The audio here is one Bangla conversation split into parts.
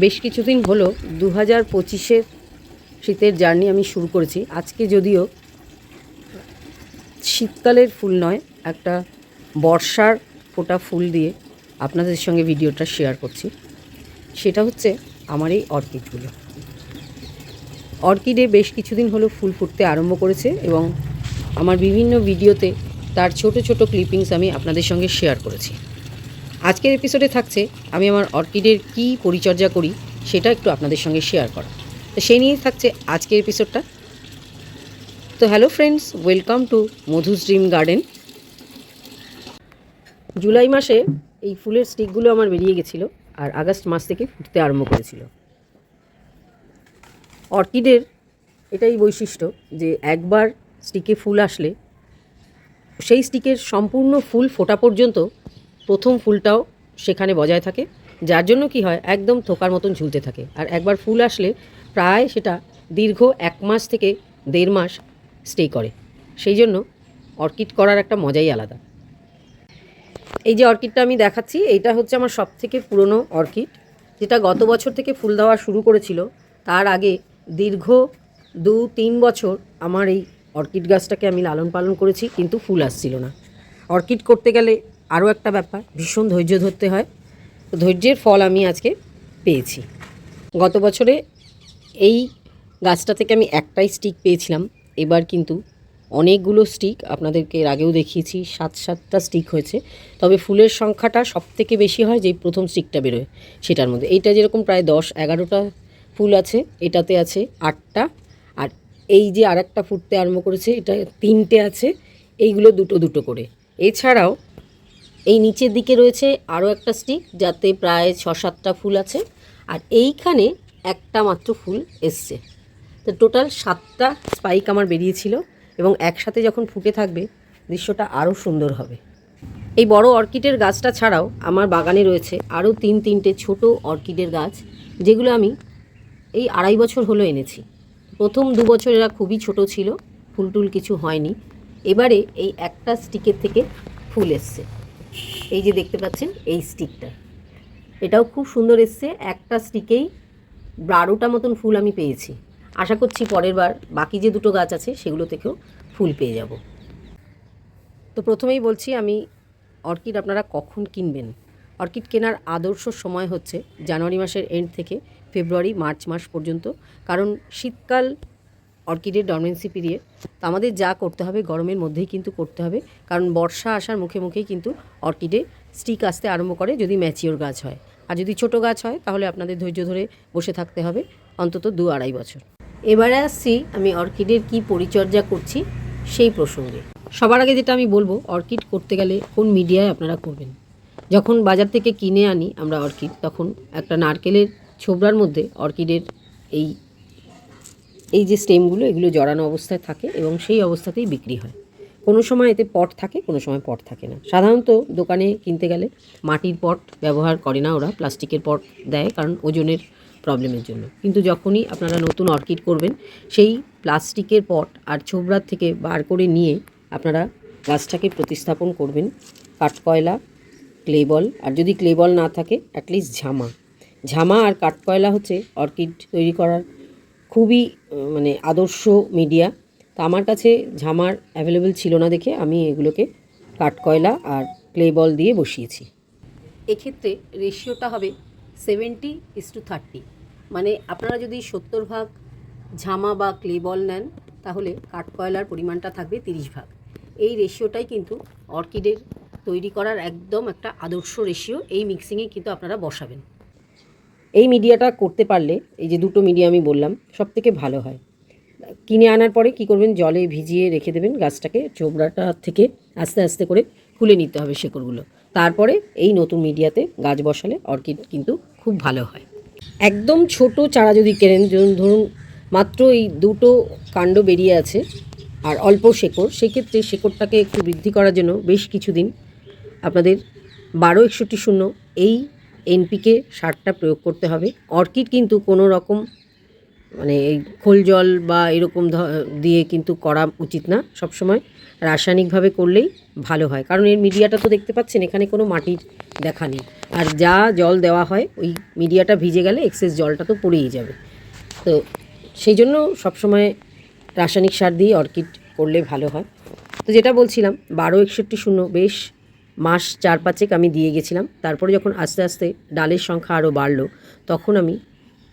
বেশ কিছুদিন হলো দু হাজার পঁচিশের শীতের জার্নি আমি শুরু করেছি। আজকে যদিও শীতকালের ফুল নয়, একটা বর্ষার ফোটা ফুল দিয়ে আপনাদের সঙ্গে ভিডিওটা শেয়ার করছি। সেটা হচ্ছে আমার এই অর্কিডগুলো। অর্কিডে বেশ কিছুদিন হলো ফুল ফুটতে আরম্ভ করেছে এবং আমার বিভিন্ন ভিডিওতে তার ছোট ছোট ক্লিপিংস আমি আপনাদের সঙ্গে শেয়ার করেছি। আজকের এপিসোডে থাকছে আমি আমার অর্কিডের কী পরিচর্যা করি সেটা একটু আপনাদের সঙ্গে শেয়ার করা। তো সেই নিয়েই থাকছে আজকের এপিসোডটা তো hello friends welcome to Madhu's dream garden July মাসে এই ফুলের স্টিকগুলো আমার বেরিয়ে গেছিল আর আগস্ট মাস থেকে ফুটতে আরম্ভ করেছিল। অর্কিডের এটাই বৈশিষ্ট্য যে একবার স্টিকে ফুল আসলে সেই স্টিকের সম্পূর্ণ ফুল ফোটা পর্যন্ত প্রথম ফুলটাও সেখানে বজায় থাকে, যার জন্য কি হয়, একদম থোকার মতন ঝুলতে থাকে। আর একবার ফুল আসলে প্রায় সেটা দীর্ঘ এক মাস থেকে দেড় মাস স্টে করে। সেই জন্য অর্কিড করার একটা মজাই আলাদা। এই যে অর্কিডটা আমি দেখাচ্ছি, এইটা হচ্ছে আমার সব থেকে পুরনো অর্কিড, যেটা গত বছর থেকে ফুল দেওয়া শুরু করেছিল। তার আগে দীর্ঘ দু তিন বছর আমার এই অর্কিড গাছটাকে আমি লালন পালন করেছি, কিন্তু ফুল আসছিল না। অর্কিড করতে গেলে আরও একটা ব্যাপার, ভীষণ ধৈর্য ধরতে হয়। তো ধৈর্যের ফল আমি আজকে পেয়েছি। গত বছরে এই গাছটা থেকে আমি একটাই স্টিক পেয়েছিলাম। এবার কিন্তু অনেকগুলো স্টিক আপনাদেরকে এর আগেও দেখিয়েছি, সাত সাতটা স্টিক হয়েছে। তবে ফুলের সংখ্যাটা সব থেকে বেশি হয় যেই প্রথম স্টিকটা বেরোয় সেটার মধ্যে। এইটা যেরকম প্রায় দশ এগারোটা ফুল আছে, এটাতে আছে আটটা। আর এই যে আরেকটা ফুটতে আরম্ভ করেছে, এটা তিনটে আছে, এইগুলো দুটো দুটো করে। এছাড়াও এই নিচের দিকে রয়েছে আরও একটা স্টিক, যাতে প্রায় ছ সাতটা ফুল আছে। আর এইখানে একটা মাত্র ফুল এসছে। তো টোটাল সাতটা স্পাইক আমার বেরিয়েছিল এবং একসাথে যখন ফুটে থাকবে, দৃশ্যটা আরও সুন্দর হবে। এই বড় অর্কিডের গাছটা ছাড়াও আমার বাগানে রয়েছে আরও তিন তিনটে ছোট অর্কিডের গাছ, যেগুলো আমি এই আড়াই বছর হলো এনেছি। প্রথম দু বছর এরা খুবই ছোট ছিল, ফুল টুল কিছু হয়নি। এবারে এই একটা স্টিকের থেকে ফুল এসছে। এই যে দেখতে পাচ্ছেন, এই স্টিকটা এটাও খুব সুন্দর এসছে। একটা স্টিকেই বারোটা মতন ফুল আমি পেয়েছি। আশা করছি পরের বার বাকি যে দুটো গাছ আছে, সেগুলো থেকেও ফুল পেয়ে যাব। তো প্রথমেই বলছি আমি, অর্কিড আপনারা কখন কিনবেন? অর্কিড কেনার আদর্শ সময় হচ্ছে জানুয়ারি মাসের এন্ড থেকে ফেব্রুয়ারি, মার্চ মাস পর্যন্ত। কারণ শীতকাল অর্কিডের ডরমেন্সি পিরিয়ড তো আমাদের যা করতে হবে গরমের মধ্যেই কিন্তু করতে হবে। কারণ বর্ষা আসার মুখে মুখেই কিন্তু অর্কিডে স্টিক আসতে আরম্ভ করে যদি ম্যাচিওর গাছ হয়। আর যদি ছোট গাছ হয়, তাহলে আপনাদের ধৈর্য ধরে বসে থাকতে হবে অন্তত দু আড়াই বছর। এবারে আসছি আমি অর্কিডের কি পরিচর্যা করছি সেই প্রসঙ্গে। সবার আগে যেটা আমি বলব, অর্কিড করতে গেলে কোন মিডিয়ায় আপনারা করবেন? যখন বাজার থেকে কিনে আনি আমরা অর্কিড, তখন একটা নারকেলের ছোবড়ার মধ্যে অর্কিডের এই এই যে স্টেমগুলো, এগুলো জড়ানো অবস্থায় থাকে এবং সেই অবস্থাতেই বিক্রি হয়। কোনো সময় এতে পট থাকে, কোনো সময় পট থাকে না। সাধারণত দোকানে কিনতে গেলে মাটির পট ব্যবহার করে না ওরা, প্লাস্টিকের পট দেয় কারণ ওজনের প্রবলেমের জন্য। কিন্তু যখনই আপনারা নতুন অর্কিড করবেন, সেই প্লাস্টিকের পট আর ছোবড়ার থেকে বার করে নিয়ে আপনারা গাছটাকে প্রতিস্থাপন করবেন। কাঠকয়লা, ক্লেবল, আর যদি ক্লেবল না থাকে অ্যাটলিস্ট ঝামা। ঝামা আর কাঠকয়লা হচ্ছে অর্কিড তৈরি করার খুবই মানে আদর্শ মিডিয়া তো আমার কাছে ঝামার অ্যাভেলেবেল ছিল না দেখে আমি এগুলোকে কাঠকয়লা আর ক্লে বল দিয়ে বসিয়েছি। এক্ষেত্রে রেশিওটা হবে সেভেন্টি ইস টু থার্টি মানে আপনারা যদি সত্তর ভাগ ঝামা বা ক্লে বল নেন, তাহলে কাঠকয়লার পরিমাণটা থাকবে তিরিশ ভাগ। এই রেশিওটাই কিন্তু অর্কিডের তৈরি করার একদম একটা আদর্শ রেশিও এই মিক্সিংয়ে কিন্তু আপনারা বসাবেন। এই মিডিয়াটা করতে পারলে, এই যে দুটো মিডিয়া আমি বললাম সব থেকে ভালো হয়। কিনে আনার পরে কি করবেন? জলে ভিজিয়ে রেখে দেবেন গাছটাকে চোবড়াটা থেকে আস্তে আস্তে করে খুলে নিতে হবে শেকড়গুলো। তারপরে এই নতুন মিডিয়াতে গাছ বসালে অর্কিড কিন্তু খুব ভালো হয়। একদম ছোট চারা যদি কেনেন ধরুন, মাত্র এই দুটো কাণ্ড বেরিয়ে আছে, আর অল্প শেকড়, সেক্ষেত্রে শেকড়টাকে একটু বৃদ্ধি করার জন্য বেশ কিছুদিন আপনাদের বারো একষট্টি শূন্য এই এনপিকে সারটা প্রয়োগ করতে হবে। অর্কিড কিন্তু কোনো রকম মানে এই খোল জল বা এরকম দিয়ে কিন্তু করা উচিত না সবসময়। রাসায়নিকভাবে করলেই ভালো হয়। কারণ এর মিডিয়াটা তো দেখতে পাচ্ছেন, এখানে কোনো মাটির দেখা নেই। আর যা জল দেওয়া হয়, ওই মিডিয়াটা ভিজে গেলে এক্সেস জলটা তো পড়েই যাবে। তো সেই জন্য সবসময় রাসায়নিক সার দিয়ে অর্কিড করলে ভালো হয়। তো যেটা বলছিলাম, বারো একষট্টি শূন্য, বেশ মাস চার পাঁচেক আমি দিয়ে গেছিলাম। তারপরে যখন আস্তে আস্তে ডালের সংখ্যা আরও বাড়লো, তখন আমি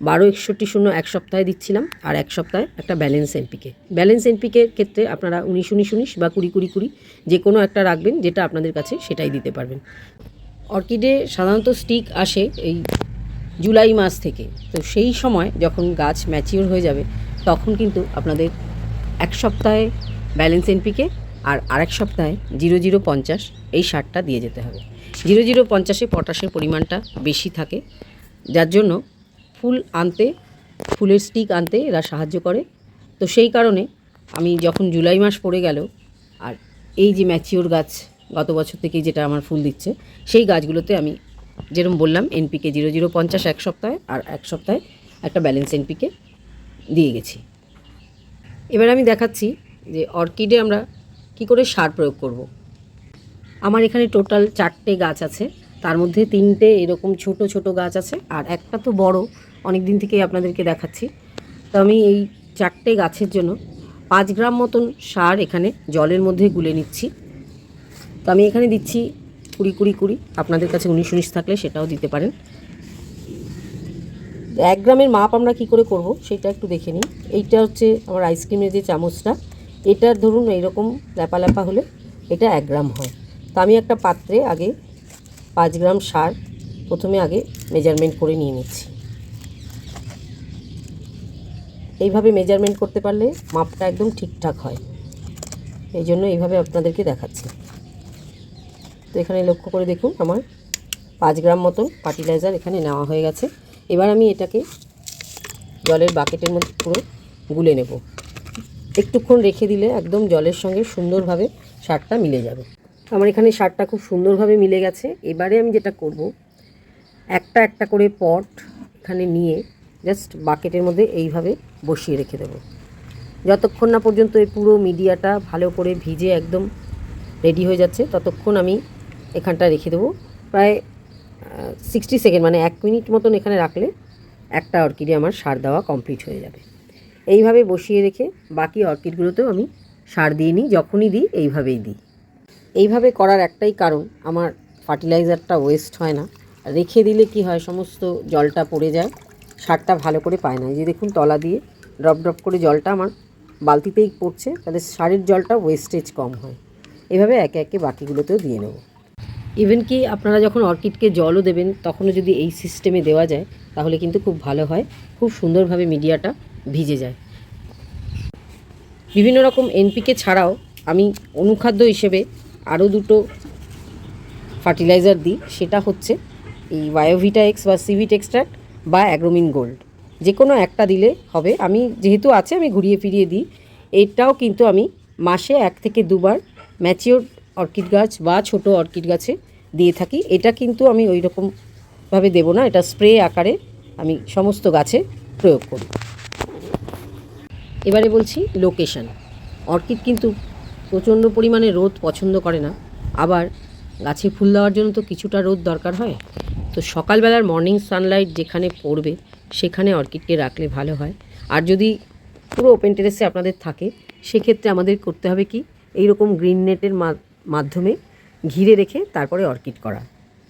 বারো একষট্টি শূন্য এক সপ্তাহে দিচ্ছিলাম আর এক সপ্তাহে একটা ব্যালেন্স এনপিকে ব্যালেন্স এনপিকের ক্ষেত্রে আপনারা উনিশ উনিশ উনিশ বা কুড়ি কুড়ি কুড়ি যে কোনো একটা রাখবেন, যেটা আপনাদের কাছে সেটাই দিতে পারবেন। অর্কিডে সাধারণত স্টিক আসে এই জুলাই মাস থেকে। তো সেই সময় যখন গাছ ম্যাচিওর হয়ে যাবে, তখন কিন্তু আপনাদের এক সপ্তাহে ব্যালেন্স এনপিকে আর আরেক সপ্তাহে জিরো জিরো পঞ্চাশ এই সারটা দিয়ে যেতে হবে। জিরো জিরো পঞ্চাশে পটাশের পরিমাণটা বেশি থাকে, যার জন্য ফুল আনতে, ফুলের স্টিক আনতে এরা সাহায্য করে। তো সেই কারণে আমি যখন জুলাই মাস পড়ে গেল আর এই যে ম্যাচিওর গাছ গত বছর থেকে যেটা আমার ফুল দিচ্ছে, সেই গাছগুলোতে আমি যেরকম বললাম, এনপিকে জিরো জিরো পঞ্চাশ এক সপ্তাহে আর এক সপ্তাহে একটা ব্যালেন্স এনপিকে দিয়ে গেছি। এবার আমি দেখাচ্ছি যে অর্কিডে আমরা কি করে সার প্রয়োগ করব। আমার এখানে টোটাল চারটে গাছ আছে। তার মধ্যে তিনটে এরকম ছোট ছোট গাছ আছে আর একটা তো বড়। অনেক দিন থেকেই আপনাদেরকে দেখাচ্ছি। তো আমি এই চারটে গাছের জন্য পাঁচ গ্রাম মতন সার এখানে জলের মধ্যে গুলে নিচ্ছি। তো আমি এখানে দিচ্ছি কুড়ি কুড়ি কুড়ি। আপনাদের কাছে উনিশ উনিশ থাকলে সেটাও দিতে পারেন। এক গ্রামের মাপ আমরা কি করে করব সেটা একটু দেখে নিই। এইটা হচ্ছে আমার আইসক্রিমের যে চামচটা। এটার ধরুন এইরকম ল্যাপা ল্যাপা হলে এটা এক গ্রাম হয়। তো আমি একটা পাত্রে আগে পাঁচ গ্রাম সার প্রথমে আগে মেজারমেন্ট করে নিয়ে নিচ্ছি। এইভাবে মেজারমেন্ট করতে পারলে মাপটা একদম ঠিকঠাক হয়। এই জন্য এইভাবে আপনাদেরকে দেখাচ্ছি। তো এখানে লক্ষ্য করে দেখুন আমার পাঁচ গ্রাম মতন ফার্টিলাইজার এখানে নেওয়া হয়ে গেছে। এবার আমি এটাকে জলের বাকেটের মধ্যে পুরো গুলে নেব। একটুক্ষণ রেখে দিলে একদম জলের সঙ্গে সুন্দরভাবে সারটা মিলে যাবে। আমার এখানে সারটা খুব সুন্দরভাবে মিলে গেছে। এবারে আমি যেটা করব, একটা একটা করে পট এখানে নিয়ে জাস্ট বাকেটের মধ্যে এইভাবে বসিয়ে রেখে দেবো। যতক্ষণ না পর্যন্ত এই পুরো মিডিয়াটা ভালো করে ভিজে একদম রেডি হয়ে যাচ্ছে, ততক্ষণ আমি এখানটা রেখে দেবো। প্রায় সিক্সটি সেকেন্ড মানে এক মিনিট মতন এখানে রাখলে একটা অর্কিডে আমার সার দেওয়া কমপ্লিট হয়ে যাবে। এইভাবে বসিয়ে রেখে বাকি অর্কিডগুলোতেও আমি সার দিয়ে নিই, যখনই দিই এইভাবেই দিই। এইভাবে করার একটাই কারণ, আমার ফার্টিলাইজারটা ওয়েস্ট হয় না। রেখে দিলে কি হয়, সমস্ত জলটা পড়ে যায়, সারটা ভালো করে পায় না। যে দেখুন, তলা দিয়ে ড্রপ ড্রপ করে জলটা আমার বালতিতেই পড়ছে, তাহলে সারের জলটা ওয়েস্টেজ কম হয়। এভাবে একে একে বাকিগুলোতেও দিয়ে নেব। ইভেন কি আপনারা যখন অর্কিডকে জলও দেবেন, তখনও যদি এই সিস্টেমে দেওয়া যায়, তাহলে কিন্তু খুব ভালো হয়। খুব সুন্দরভাবে মিডিয়াটা ভিজে যায়। বিভিন্ন রকম এনপিকে ছাড়াও আমি অনুখাদ্য হিসেবে আরও দুটো ফার্টিলাইজার দিই। সেটা হচ্ছে এই বায়োভিটা এক্স বা সিভিট এক্সট্রাক্ট বা অ্যাগ্রোমিন গোল্ড যে কোনো একটা দিলে হবে। আমি যেহেতু আছে, আমি ঘুরিয়ে ফিরিয়ে দিই। এটাও কিন্তু আমি মাসে এক থেকে দুবার ম্যাচিওর অর্কিড গাছ বা ছোট অর্কিড গাছে দিয়ে থাকি। এটা কিন্তু আমি ওই রকমভাবে দেবো না। এটা স্প্রে আকারে আমি সমস্ত গাছে প্রয়োগ করি। এবারে বলছি লোকেশন অর্কিড কিন্তু প্রচণ্ড পরিমাণে রোদ পছন্দ করে না। আবার গাছে ফুল দেওয়ার জন্য তো কিছুটা রোদ দরকার হয়। তো সকালবেলার মর্নিং সানলাইট যেখানে পড়বে, সেখানে অর্কিডকে রাখলে ভালো হয়। আর যদি পুরো ওপেন টেরেসে আপনাদের থাকে, সেক্ষেত্রে আমাদের করতে হবে কি এই রকম গ্রিন নেটের মাধ্যমে ঘিরে রেখে তারপরে অর্কিড করা।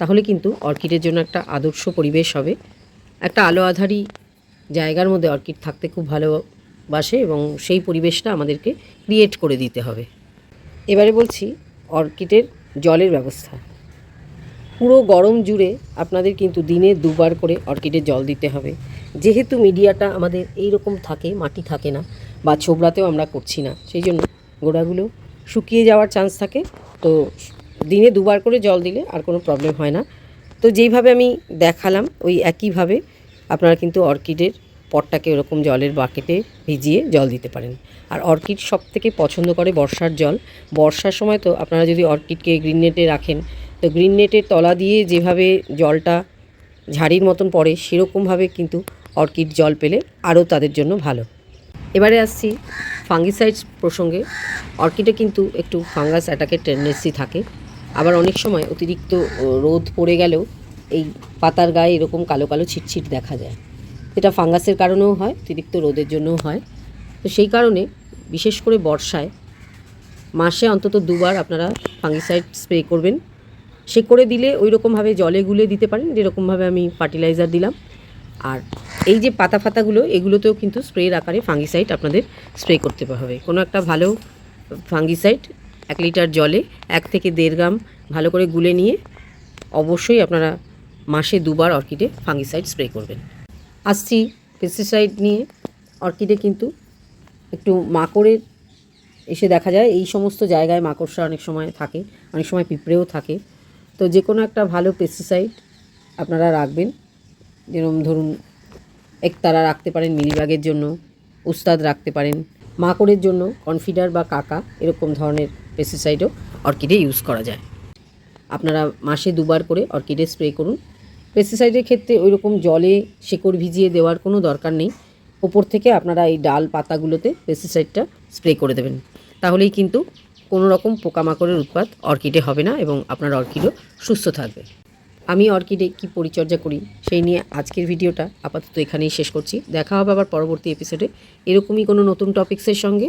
তাহলে কিন্তু অর্কিডের জন্য একটা আদর্শ পরিবেশ হবে। একটা আলো আধারি জায়গার মধ্যে অর্কিড থাকতে খুব ভালোবাসে এবং সেই পরিবেশটা আমাদেরকে ক্রিয়েট করে দিতে হবে। এবারে বলছি, অর্কিডের জলের ব্যবস্থা। পুরো গরম জুড়ে আপনাদের কিন্তু দিনে দুবার করে অর্কিডে জল দিতে হবে। যেহেতু মিডিয়াটা আমাদের এই রকম থাকে, মাটি থাকে না বা ছোবড়াতেও আমরা করছি না, সেই জন্য গোড়াগুলো শুকিয়ে যাওয়ার চান্স থাকে। তো দিনে দুবার করে জল দিলে আর কোনো প্রবলেম হয় না। তো যেইভাবে আমি দেখালাম, ওই একইভাবে আপনারা কিন্তু অর্কিডের পটটাকে ওরকম জলের বাকেটে ভিজিয়ে জল দিতে পারেন। আর অর্কিড সব থেকে পছন্দ করে বর্ষার জল। বর্ষার সময় তো আপনারা যদি অর্কিডকে গ্রিন নেটে রাখেন, তো গ্রিন নেটের তলা দিয়ে যেভাবে জলটা ঝাড়ির মতন পড়ে সেরকমভাবে কিন্তু অর্কিড জল পেলে আরও তাদের জন্য ভালো। এবারে আসছি ফাঙ্গিসাইডস প্রসঙ্গে। অর্কিডে কিন্তু একটু ফাঙ্গাস অ্যাটাকের টেন্ডেন্সি থাকে। আবার অনেক সময় অতিরিক্ত রোদ পড়ে গেলেও এই পাতার গায়ে এরকম কালো কালো ছিটছিট দেখা যায়। এটা ফাঙ্গাসের কারণেও হয়, অতিরিক্ত রোদের জন্যও হয়। তো সেই কারণে বিশেষ করে বর্ষায় মাসে অন্তত দুবার আপনারা ফাঙ্গিসাইড স্প্রে করবেন। সে করে দিলে ওই রকমভাবে জলে গুলে দিতে পারেন, যেরকমভাবে আমি ফার্টিলাইজার দিলাম। আর এই যে পাতা ফাতাগুলো, এগুলোতেও কিন্তু স্প্রের আকারে ফাঙ্গিসাইড আপনাদের স্প্রে করতে হবে। কোনো একটা ভালো ফাঙ্গিসাইড এক লিটার জলে এক থেকে দেড় গ্রাম ভালো করে গুলে নিয়ে অবশ্যই আপনারা মাসে দুবার অর্কিডে ফাঙ্গিসাইড স্প্রে করবেন। আসছি পেস্টিসাইড নিয়ে। অর্কিডে কিন্তু একটু মাকড়ের এসে দেখা যায়। এই সমস্ত জায়গায় মাকড়সা অনেক সময় থাকে, অনেক সময় পিঁপড়েও থাকে। তো যে কোনো একটা ভালো পেস্টিসাইড আপনারা রাখবেন। যেরকম ধরুন, একতারা রাখতে পারেন মিলিবাগের জন্য, উস্তাদ রাখতে পারেন, মাকড়ের জন্য, কনফিডার বা কাকা, এরকম ধরনের পেস্টিসাইডও অর্কিডে ইউজ করা যায়। আপনারা মাসে দুবার করে অর্কিডে স্প্রে করুন। পেস্টিসাইডের ক্ষেত্রে ওই রকম জলে শেকড় ভিজিয়ে দেওয়ার কোনো দরকার নেই। ওপর থেকে আপনারা এই ডাল পাতাগুলোতে পেস্টিসাইডটা স্প্রে করে দেবেন। তাহলেই কিন্তু কোনো রকম পোকামাকড়ের উৎপাত অর্কিডে হবে না এবং আপনার অর্কিডও সুস্থ থাকবে। আমি অর্কিডে কি পরিচর্যা করি সেই নিয়ে আজকের ভিডিওটা আপাতত এখানেই শেষ করছি। দেখা হবে আবার পরবর্তী এপিসোডে এরকমই কোনো নতুন টপিক্সের সঙ্গে।